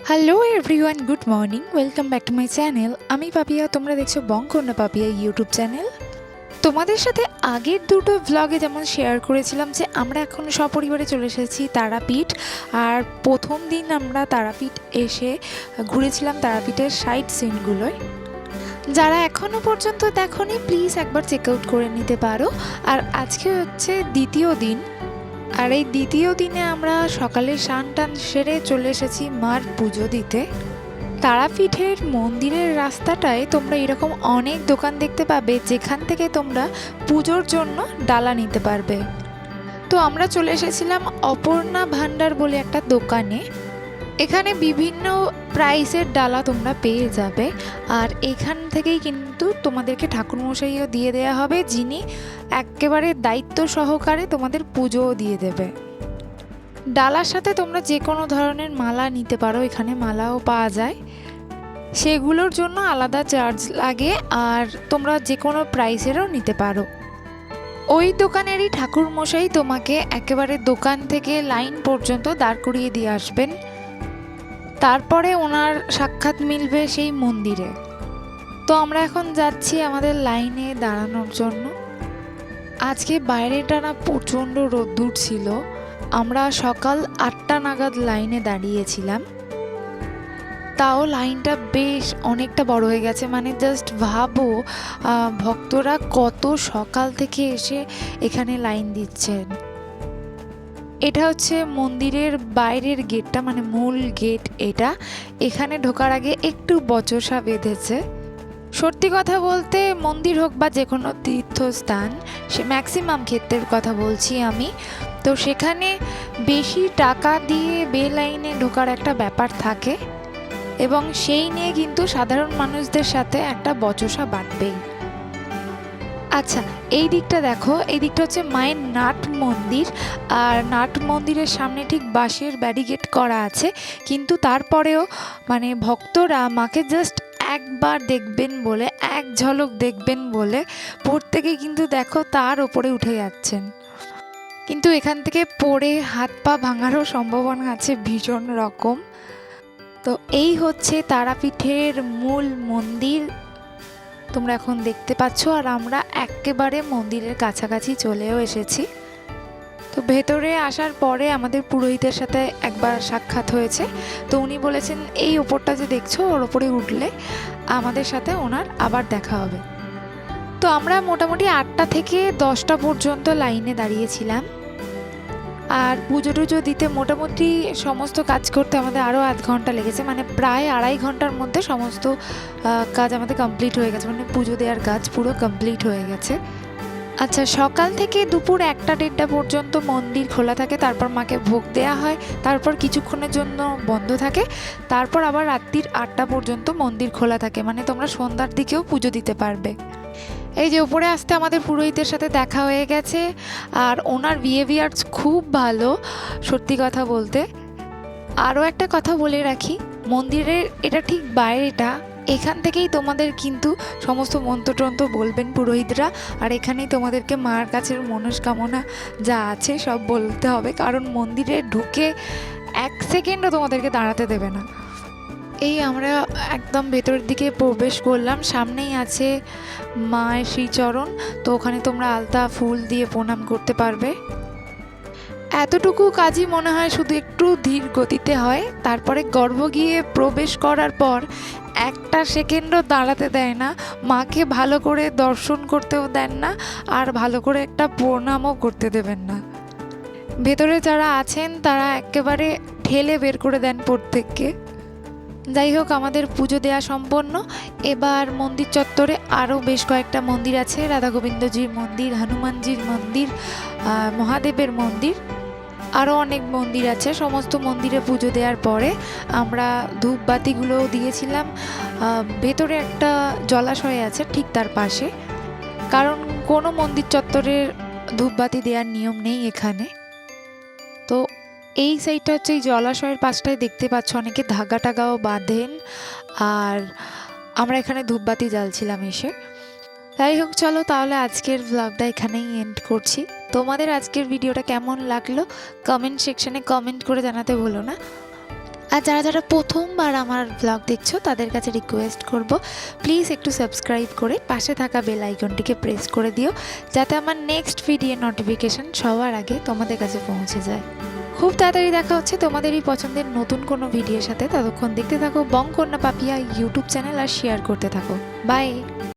Hello everyone good morning welcome back to my channel আমি পাপিয়া, তোমরা দেখছ বঙ্কন্যা পাপিয়া ইউটিউব চ্যানেল তোমাদের সাথে আগের দুটো ভ্লগে যেমন শেয়ার করেছিলাম যে আমরা এখন সপরিবারে চলে এসেছি তারাপীঠ, আর প্রথম দিন আমরা তারাপীঠ এসে ঘুরেছিলাম তারাপীঠের সাইড সিনগুলোয় যারা এখনও পর্যন্ত দেখোনি প্লিজ একবার চেক আউট করে নিতে পারো। আর আজকে হচ্ছে দ্বিতীয় দিন। আর এই দ্বিতীয় দিনে আমরা সকালে স্নান টান সেরে চলে এসেছি মার পুজো দিতে। তারাপীঠের মন্দিরের রাস্তাটায় তোমরা এরকম অনেক দোকান দেখতে পাবে, যেখান থেকে তোমরা পুজোর জন্য ডালা নিতে পারবে। তো আমরা চলে এসেছিলাম অপর্ণা ভান্ডার বলে একটা দোকানে। এখানে বিভিন্ন প্রাইসের ডালা তোমরা পেয়ে যাবে। আর এখান থেকেই কিন্তু তোমাদেরকে ঠাকুরমশাইও দিয়ে দেওয়া হবে, যিনি একেবারে দায়িত্ব সহকারে তোমাদের পুজোও দিয়ে দেবে। ডালার সাথে তোমরা যে কোনো ধরনের মালা নিতে পারো, এখানে মালাও পাওয়া যায়। সেগুলোর জন্য আলাদা চার্জ লাগে, আর তোমরা যে কোনো প্রাইসেরও নিতে পারো। ওই দোকানেরই ঠাকুর মশাই তোমাকে একেবারে দোকান থেকে লাইন পর্যন্ত দাঁড় করিয়ে দিয়ে আসবেন। তারপরে ওনার সাক্ষাৎ মিলবে সেই মন্দিরে। তো আমরা এখন যাচ্ছি আমাদের লাইনে দাঁড়ানোর জন্য। আজকে বাইরেটা না প্রচণ্ড রোদ্দুর ছিল। আমরা সকাল আটটা নাগাদ লাইনে দাঁড়িয়েছিলাম। তাও লাইনটা বেশ অনেকটা বড় হয়ে গেছে। মানে জাস্ট ভাবো ভক্তরা কত সকাল থেকে এসে এখানে লাইন দিচ্ছেন। এটা হচ্ছে মন্দিরের বাইরের গেটটা মানে মূল গেট এটা। এখানে ঢোকার আগে একটু বচসা বেঁধেছে। সত্যি কথা বলতে মন্দির হোক বা যে কোনো তীর্থস্থান, সে ম্যাক্সিমাম ক্ষেত্রের কথা বলছি আমি। তো সেখানে বেশি টাকা দিয়ে বে লাইনে ঢোকার একটা ব্যাপার থাকে এবং সেই নিয়ে কিন্তু সাধারণ মানুষদের সাথে একটা বচসা বাঁধবেই। আচ্ছা এই দিকটা দেখো, এই দিকটা হচ্ছে মায়ের নাট মন্দির, আর নাট মন্দিরের সামনে ঠিক বাঁশের ব্যারিকেড করা আছে, কিন্তু তারপরেও মানে ভক্তরা মাকে জাস্ট একবার দেখবেন বলে, এক ঝলক দেখবেন বলে, প্রত্যেকে কিন্তু দেখো তার ওপরে উঠে যাচ্ছেন। কিন্তু এখান থেকে পড়ে হাত পা ভাঙারও সম্ভাবনা আছে ভীষণ রকম। তো এই হচ্ছে তারাপীঠের মূল মন্দির তোমরা এখন দেখতে পাচ্ছ আর আমরা একেবারে মন্দিরের কাছাকাছি চলেও এসেছি। তো ভেতরে আসার পরে আমাদের পুরোহিতের সাথে একবার সাক্ষাৎ হয়েছে। তো উনি বলেছেন, এই ওপরটা যে দেখছ, ওর ওপরে উঠলে আমাদের সাথে ওনার আবার দেখা হবে। তো আমরা মোটামুটি আটটা থেকে দশটা পর্যন্ত লাইনে দাঁড়িয়েছিলাম। আর পুজো টুজো দিতে মোটামুটি সমস্ত কাজ করতে আমাদের আরও আধ ঘণ্টা লেগেছে মানে প্রায় আড়াই ঘণ্টার মধ্যে সমস্ত কাজ আমাদের কমপ্লিট হয়ে গেছে মানে পুজো দেওয়ার কাজ পুরো কমপ্লিট হয়ে গেছে। আচ্ছা সকাল থেকে দুপুর একটা দেড়টা পর্যন্ত মন্দির খোলা থাকে, তারপর মাকে ভোগ দেওয়া হয়, তারপর কিছুক্ষণের জন্য বন্ধ থাকে, তারপর আবার রাত্রির আটটা পর্যন্ত মন্দির খোলা থাকে মানে তোমরা সন্ধ্যার দিকেও পুজো দিতে পারবে। এই যে উপরে আসতে আমাদের পুরোহিতের সাথে দেখা হয়ে গেছে, আর ওনার বিহেভিয়ার্স খুব ভালো, সত্যি কথা বলতে। আরও একটা কথা বলে রাখি, মন্দিরের এটা ঠিক বাইরেটা, এখান থেকেই তোমাদের কিন্তু সমস্ত মন্ত্রটন্ত্র বলবেন পুরোহিতরা, আর এখানেই তোমাদেরকে মার কাছের মনস্কামনা যা আছে সব বলতে হবে, কারণ মন্দিরে ঢুকে এক সেকেন্ডও তোমাদেরকে দাঁড়াতে দেবে না। এই আমরা একদম ভেতরের দিকে প্রবেশ করলাম। সামনেই আছে মায়ের শ্রীচরণ। তো ওখানে তোমরা আলতা ফুল দিয়ে প্রণাম করতে পারবে। এতটুকু কাজই মনে হয় শুধু একটু ধীর গতিতে হয়। তারপরে গর্ভ গিয়ে প্রবেশ করার পর একটা সেকেন্ডও দাঁড়াতে দেয় না। মাকে ভালো করে দর্শন করতেও দেন না, আর ভালো করে একটা প্রণামও করতে দেবেন না। ভেতরে যারা আছেন, তারা একেবারে ঠেলে বের করে দেন প্রত্যেককে। যাই হোক, আমাদের পুজো দেওয়া সম্পন্ন। এবার মন্দির চত্বরে আরও বেশ কয়েকটা মন্দির আছে। রাধা গোবিন্দজির মন্দির, হনুমানজির মন্দির মহাদেবের মন্দির। আরও অনেক মন্দির আছে। সমস্ত মন্দিরে পুজো দেওয়ার পরে আমরা ধূপবাতিগুলোও দিয়েছিলাম। ভেতরে একটা জলাশয় আছে ঠিক তার পাশে। কারণ কোনো মন্দির চত্বরের ধূপবাতি দেওয়ার নিয়ম নেই এখানে। তো এই সাইডটা হচ্ছে এই জলাশয়ের পাশটায় দেখতে পাচ্ছ, অনেকে ধাগা টাগাও বাঁধেন আর আমরা এখানে ধূপবাতি জ্বালছিলাম এসে। যাই হোক, চলো তাহলে আজকের ভ্লগটা এখানেই এন্ড করছি। তোমাদের আজকের ভিডিওটা কেমন লাগল? কমেন্ট সেকশনে কমেন্ট করে জানাতে ভুলো না। আর যারা যারা প্রথমবার আমার ব্লগ দেখছ, তাদের কাছে রিকোয়েস্ট করব প্লিজ একটু সাবস্ক্রাইব করে পাশে থাকা বেল আইকনটিকে প্রেস করে দিও, যাতে আমার নেক্সট ভিডিও নোটিফিকেশন সবার আগে তোমাদের কাছে পৌঁছে যায়। খুব তাড়াতাড়ি দেখা হচ্ছে তোমাদেরই পছন্দের নতুন কোনো ভিডিওর সাথে। ততক্ষণ দেখতে থাকো বং কন্যা পাপিয়া ইউটিউব চ্যানেল আর শেয়ার করতে থাকো। বাই